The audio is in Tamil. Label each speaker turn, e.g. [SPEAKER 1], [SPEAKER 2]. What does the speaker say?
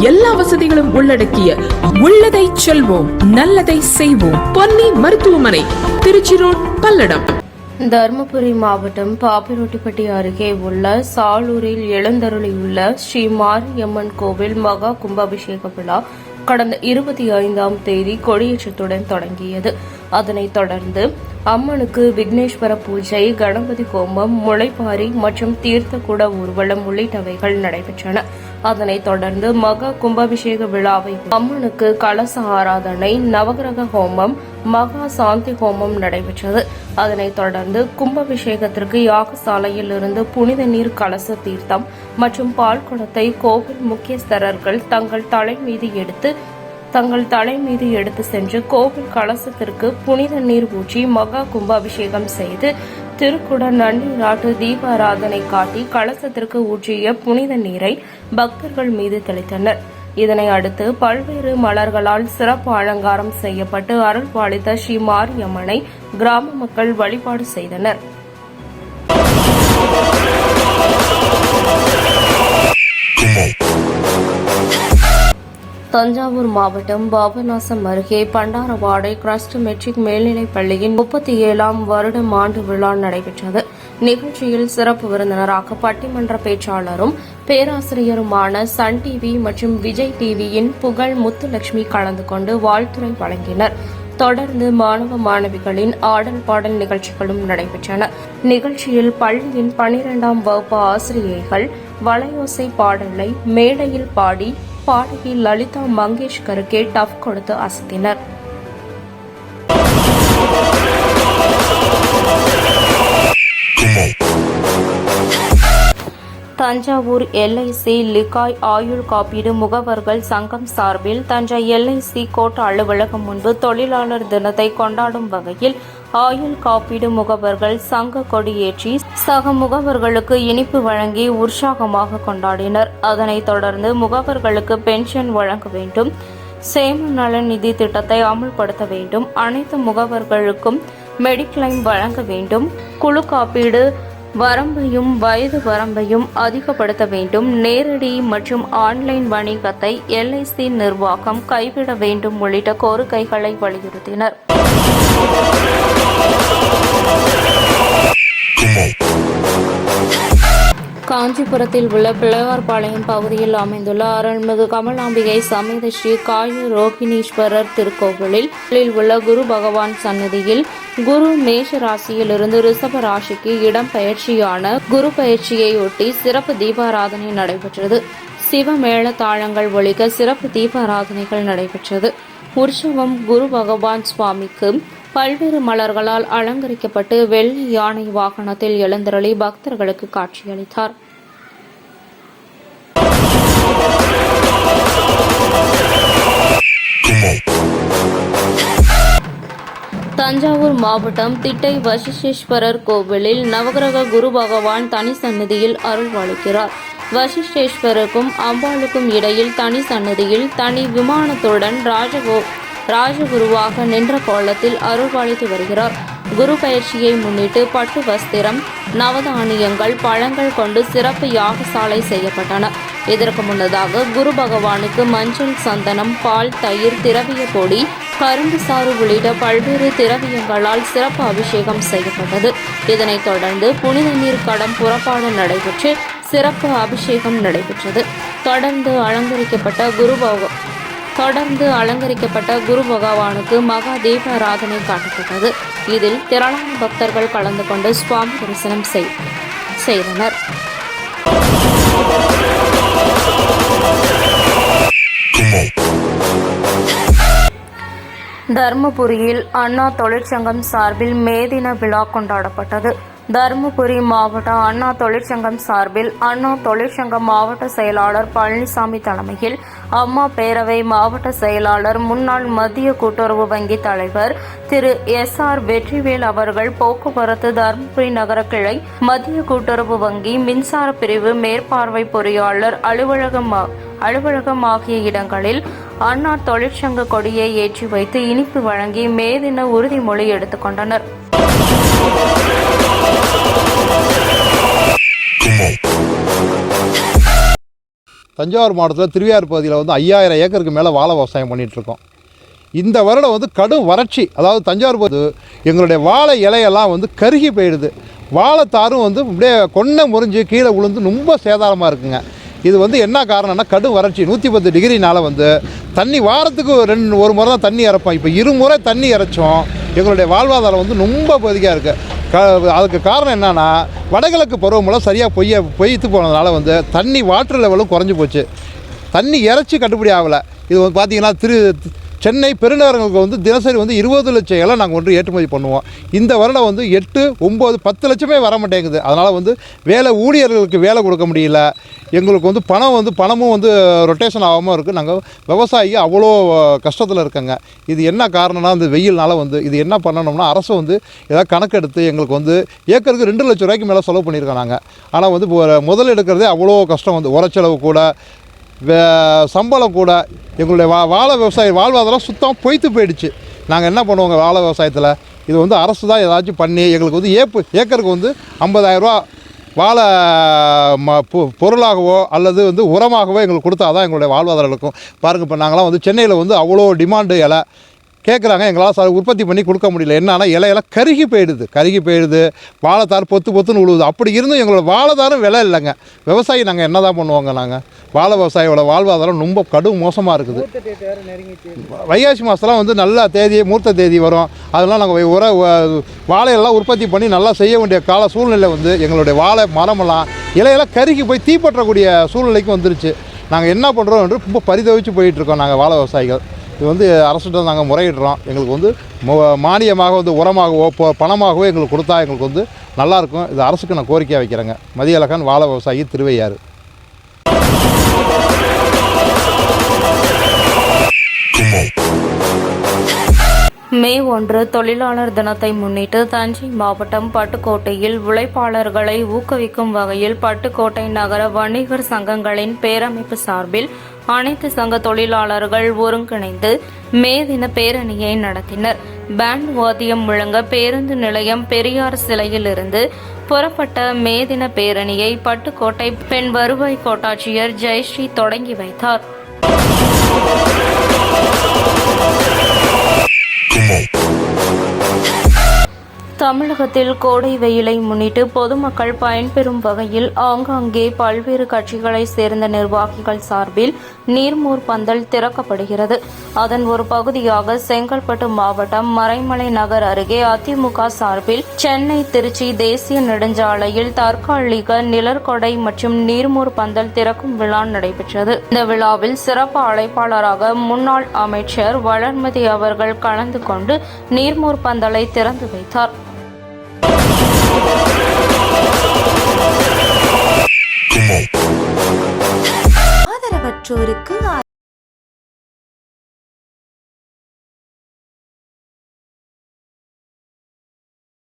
[SPEAKER 1] எல்லா வசதிகளும் உள்ளடக்கிய உள்ளதை செல்வோம் நல்லதை செய்வோம். பொன்னி மருத்துவமனை திருச்சி ரோட் பல்லடம்.
[SPEAKER 2] தருமபுரி மாவட்டம் பாப்பிரெட்டிப்பட்டி அருகே உள்ள சாலூரில் எழுந்தருளியுள்ள ஸ்ரீ மாரியம்மன் கோவில் மகா கும்பாபிஷேக விழா கடந்த இருபத்தி ஐந்தாம் தேதி கொடியேற்றத்துடன் தொடங்கியது. அதனைத் தொடர்ந்து அம்மனுக்கு விக்னேஸ்வர பூஜை கணபதி ஹோமம் முளைப்பாரி மற்றும் தீர்த்தக்குட ஊர்வலம் உள்ளிட்டவைகள் நடைபெற்றன. அதனைத் தொடர்ந்து மகா கும்பாபிஷேக விழாவை அம்மனுக்கு கலச ஆராதனை நவகிரக ஹோமம் மகா சாந்தி ஹோமம் நடைபெற்றது. அதனைத் தொடர்ந்து கும்பாபிஷேகத்திற்கு யாகசாலையில் இருந்து புனித நீர் கலச தீர்த்தம் மற்றும் பால் குடத்தை கோவில் முக்கியஸ்தரர்கள் தங்கள் தலை மீது எடுத்து தங்கள் தலை மீது எடுத்து சென்று கோவில் கலசத்திற்கு புனித நீர் ஊற்றி மகா கும்பாபிஷேகம் செய்து திருக்குட நன்னீராட்டு தீபாராதனை காட்டி கலசத்திற்கு ஊற்றிய புனித நீரை பக்தர்கள் மீது தெளித்தனர். இதனை அடுத்து பல்வேறு மலர்களால் சிறப்பு அலங்காரம் செய்யப்பட்டு அருள் பாலித்த ஸ்ரீ மாரியம்மனை கிராம மக்கள் வழிபாடு செய்தனர். தஞ்சாவூர் மாவட்டம் பாபநாசம் அருகே பண்டாரவாடை கிரஸ்ட் மெட்ரிக் மேல்நிலைப் பள்ளியின் முப்பத்தி ஏழாம் வருடம் ஆண்டு விழா நடைபெற்றது. நிகழ்ச்சியில் சிறப்பு விருந்தினராக பட்டிமன்ற பேச்சாளரும் பேராசிரியருமான சன் டிவி மற்றும் விஜய் டிவியின் புகழ் முத்துலட்சுமி கலந்து கொண்டு வாழ்த்துரை வழங்கினர். தொடர்ந்து மாணவ மாணவிகளின் ஆடல் பாடல் நிகழ்ச்சிகளும் நடைபெற்றன. நிகழ்ச்சியில் பள்ளியின் பனிரெண்டாம் வகுப்பு ஆசிரியைகள் வளையோசை பாடலை மேடையில் பாடி பாடகி லலிதா மங்கேஷ்கருக்கு டஃப் கொடுத்து அசத்தினர். தஞ்சாவூர் எல்ஐசி லிகாய் ஆயுள் காப்பீடு முகவர்கள் சங்கம் சார்பில் தஞ்சை எல்ஐசி கோட்ட அலுவலகம் முன்பு தொழிலாளர் தினத்தை கொண்டாடும் வகையில் ஆயுள் காப்பீடு முகவர்கள் சங்க கொடியேற்றி சக முகவர்களுக்கு இனிப்பு வழங்கி உற்சாகமாக கொண்டாடினர். அதனைத் தொடர்ந்து முகவர்களுக்கு பென்ஷன் வழங்க வேண்டும். சேம நலன் நிதி திட்டத்தை அமல்படுத்த வேண்டும். அனைத்து முகவர்களுக்கும் மெடிக்ளைம் வழங்க வேண்டும். குழு காப்பீடு வரம்பையும் வயது வரம்பையும் அதிகப்படுத்த வேண்டும். நேரடி மற்றும் ஆன்லைன் வணிகத்தை எல்ஐசி நிர்வாகம் கைவிட வேண்டும் உள்ளிட்ட கோரிக்கைகளை வலியுறுத்தினர். காஞ்சிபுரத்தில் உள்ள பிள்ளையார்பாளையம் பகுதியில் அமைந்துள்ள அருள்மிகு கமலாம்பிகை சமேத ஸ்ரீ காய ரோகிணீஸ்வரர் திருக்கோவிலில் உள்ள குரு பகவான் சன்னதியில் குரு மேஷ ராசியிலிருந்து ரிஷப ராசிக்கு இடம் பயிற்சியான குரு பயிற்சியையொட்டி சிறப்பு தீபாராதனை நடைபெற்றது. சிவ மேள தாளங்கள் ஒழிக்க சிறப்பு தீபாராதனைகள் நடைபெற்றது. உற்சவம் குரு பகவான் சுவாமிக்கு பல்வேறு மலர்களால் அலங்கரிக்கப்பட்டு வெள்ளி யானை வாகனத்தில் எழுந்தருளி பக்தர்களுக்கு காட்சியளித்தார். தஞ்சாவூர் மாவட்டம் திட்டை வசிஷ்டேஸ்வரர் கோவிலில் நவகிரக குரு பகவான் தனி சன்னதியில் அருள்வாளிக்கிறார். வசிஷ்டேஸ்வருக்கும் அம்பாளுக்கும் இடையில் தனி சன்னதியில் தனி விமானத்துடன் ராஜகோ ராஜகுருவாக நின்ற கோலத்தில் அருள்பாலித்து வருகிறார். குரு பயிற்சியை முன்னிட்டு பட்டு வஸ்திரம் நவதானியங்கள் பழங்கள் கொண்டு சிறப்பு யாகசாலை செய்யப்பட்டன. இதற்கு முன்னதாக குரு பகவானுக்கு மஞ்சள் சந்தனம் பால் தயிர் திரவிய பொடி கரும்பு சாறு உள்ளிட்ட பல்வேறு திரவியங்களால் சிறப்பு அபிஷேகம் செய்யப்பட்டது. இதனைத் தொடர்ந்து புனித நீர் கடம் புறப்பாடு நடைபெற்று சிறப்பு அபிஷேகம் நடைபெற்றது. தொடர்ந்து அலங்கரிக்கப்பட்ட குரு தொடர்ந்து அலங்கரிக்கப்பட்ட குரு பகவானுக்கு மகா தீபாராதனை காட்டப்பட்டது. இதில் திரளான பக்தர்கள் கலந்து கொண்டு சுவாமி தரிசனம் செய்- செய்தனர். தர்மபுரியில் அண்ணா தொழிற்சங்கம் சார்பில் மே தின விழா கொண்டாடப்பட்டது. தருமபுரி மாவட்ட அண்ணா தொழிற்சங்கம் சார்பில் அண்ணா தொழிற்சங்க மாவட்ட செயலாளர் பழனிசாமி தலைமையில் அம்மா பேரவை மாவட்ட செயலாளர் முன்னாள் மத்திய கூட்டுறவு வங்கி தலைவர் திரு எஸ் ஆர் வெற்றிவேல் அவர்கள் போக்குவரத்து தருமபுரி நகர கிளை மத்திய கூட்டுறவு வங்கி மின்சார பிரிவு மேற்பார்வை பொறியாளர் அலுவலகம் அலுவலகம் ஆகிய இடங்களில் அண்ணா தொழிற்சங்க கொடியை ஏற்றி வைத்து இனிப்பு வழங்கி மே தின உறுதிமொழி எடுத்துக்கொண்டனர்
[SPEAKER 3] தஞ்சாவூர் மாவட்டத்தில் திருவையார் பகுதியில் வந்து ஐயாயிரம் ஏக்கருக்கு மேலே வாழை விவசாயம் பண்ணிகிட்ருக்கோம் இந்த வருடம் வந்து கடும் வறட்சி அதாவது தஞ்சாவூர் போது எங்களுடைய வாழை இலையெல்லாம் வந்து கருகி போயிடுது. வாழைத்தாரும் வந்து அப்படியே கொன்னை முறிஞ்சு கீழே விழுந்து ரொம்ப சேதாரமாக இருக்குங்க. இது வந்து என்ன காரணம்னா கடும் வறட்சி நூற்றி பத்து டிகிரினால் வந்து தண்ணி வாரத்துக்கு ஒரு ரெண்டு ஒரு முறை தான் தண்ணி இறப்போம். இப்போ இருமுறை தண்ணி இறைச்சோம். எங்களுடைய வாழ்வாதாரம் வந்து ரொம்ப பகுதியாக இருக்குது க அதுக்கு காரணம் என்னென்னா வடகிழக்கு பருவமழை சரியாக பொய்ய பொய்த்து போனதுனால வந்து தண்ணி வாட்டர் லெவலும் குறைஞ்சி போச்சு. தண்ணி இறைச்சி கட்டுப்படி ஆகலை. இது வந்து பார்த்திங்கன்னா திரு சென்னை பெருநகரங்களுக்கு வந்து தினசரி வந்து இருபது லட்சம் இலை நாங்கள் ஒன்று ஏற்றுமதி பண்ணுவோம். இந்த வருடம் வந்து எட்டு ஒம்பது பத்து லட்சமே வர மாட்டேங்குது. அதனால் வந்து வேலை ஊழியர்களுக்கு வேலை கொடுக்க முடியல. எங்களுக்கு வந்து பணம் வந்து பணமும் வந்து ரொட்டேஷன் ஆகாமல் இருக்குது நாங்கள் விவசாயி அவ்வளோ கஷ்டத்தில் இருக்கங்க. இது என்ன காரணம்னா இந்த வெயில்னால் வந்து இது என்ன பண்ணணும்னா அரசு வந்து ஏதாவது கணக்கெடுத்து எங்களுக்கு வந்து ஏக்கருக்கு ரெண்டு லட்சம் ரூபாய்க்கு மேலே செலவு பண்ணியிருக்கோம் நாங்கள் ஆனால் வந்து இப்போ முதல் எடுக்கிறதே அவ்வளோ கஷ்டம் வந்து. உரச்செலவு கூட சம்பளம் கூட எங்களுடைய வா வாழை விவசாய வாழ்வாதாரம் சுத்தம் பொய்த்து போயிடுச்சு. நாங்கள் என்ன பண்ணுவோங்க வாழை விவசாயத்தில்? இது வந்து அரசு தான் ஏதாச்சும் பண்ணி எங்களுக்கு வந்து ஏப்பு ஏக்கருக்கு வந்து ஐம்பதாயிரரூவா வாழை ம பொ- பொருளாகவோ அல்லது வந்து உரமாகவோ எங்களுக்கு கொடுத்தா தான் எங்களுடைய வாழ்வாதாரம் இருக்கும். பாருங்கள் இப்போ நாங்களாம் வந்து சென்னையில் வந்து அவ்வளோ டிமாண்டு இலை கேட்குறாங்க எங்களால் உற்பத்தி பண்ணி கொடுக்க முடியல. என்னன்னா இலையெல்லாம் கருகி போயிடுது. கருகி போயிடுது. வாழைத்தார் பொத்து பொத்துன்னு விழுவுது அப்படி இருந்தும் எங்களோட வாழைத்தாரும் விலை இல்லைங்க. விவசாயி நாங்கள் என்ன தான் பண்ணுவோங்க நாங்கள் வாழை விவசாயியோட வாழ்வாதாரம் ரொம்ப கடும் மோசமாக இருக்குது. வைகாசி மாதம்லாம் வந்து நல்ல தேதி மூர்த்த தேதி வரும். அதெல்லாம் நாங்கள் உர வாழையெல்லாம் உற்பத்தி பண்ணி நல்லா செய்ய வேண்டிய கால சூழ்நிலை வந்து எங்களுடைய வாழை மரமெல்லாம் இலையெல்லாம் கருகி போய் தீப்பற்றக்கூடிய சூழ்நிலைக்கு வந்துருச்சு. நாங்கள் என்ன பண்ணுறோம் என்று ரொம்ப பரிதவிச்சு போயிட்டுருக்கோம் நாங்கள் வாழை விவசாயிகள். இது வந்து அரசுகிட்ட நாங்கள் முறையிடுறோம். எங்களுக்கு வந்து மானியமாக வந்து உரமாகவோ பொ- பணமாகவோ எங்களுக்கு கொடுத்தா எங்களுக்கு வந்து நல்லாயிருக்கும் இது அரசுக்கு நான் கோரிக்கையாக வைக்கிறேங்க. மதியழகன் வாழை விவசாயி திருவையாறு.
[SPEAKER 2] மே ஒன்று தொழிலாளர் தினத்தை முன்னிட்டு தஞ்சை மாவட்டம் பட்டுக்கோட்டையில் உழைப்பாளர்களை ஊக்குவிக்கும் வகையில் பட்டுக்கோட்டை நகர வணிகர் சங்கங்களின் பேரமைப்பு சார்பில் அனைத்து சங்க தொழிலாளர்கள் ஒருங்கிணைந்து மே தின பேரணியை நடத்தினர். பேண்ட் வாத்தியம் முழங்க பேருந்து நிலையம் பெரியார் சிலையிலிருந்து புறப்பட்ட மே தின பேரணியை பட்டுக்கோட்டை பெண் வருவாய் கோட்டாட்சியர் ஜெயஸ்ரீ தொடங்கி வைத்தார். தமிழகத்தில் கோடை வெயிலை முன்னிட்டு பொதுமக்கள் பயன்பெறும் வகையில் ஆங்காங்கே பல்வேறு கட்சிகளைச் சேர்ந்த நிர்வாகிகள் சார்பில் நீர்மூர் பந்தல் திறக்கப்படுகிறது. அதன் ஒரு பகுதியாக செங்கல்பட்டு மாவட்டம் மறைமலை நகர் அருகே அதிமுக சார்பில் சென்னை திருச்சி தேசிய நெடுஞ்சாலையில் தற்காலிக நிழற்கொடை மற்றும் நீர்மூர் பந்தல் திறக்கும் விழா நடைபெற்றது. இந்த விழாவில் சிறப்பு அழைப்பாளராக முன்னாள் அமைச்சர் வளர்மதி அவர்கள் கலந்து கொண்டு நீர்மூர் பந்தலை திறந்து வைத்தார்.
[SPEAKER 4] ஆதரவற்றோருக்கு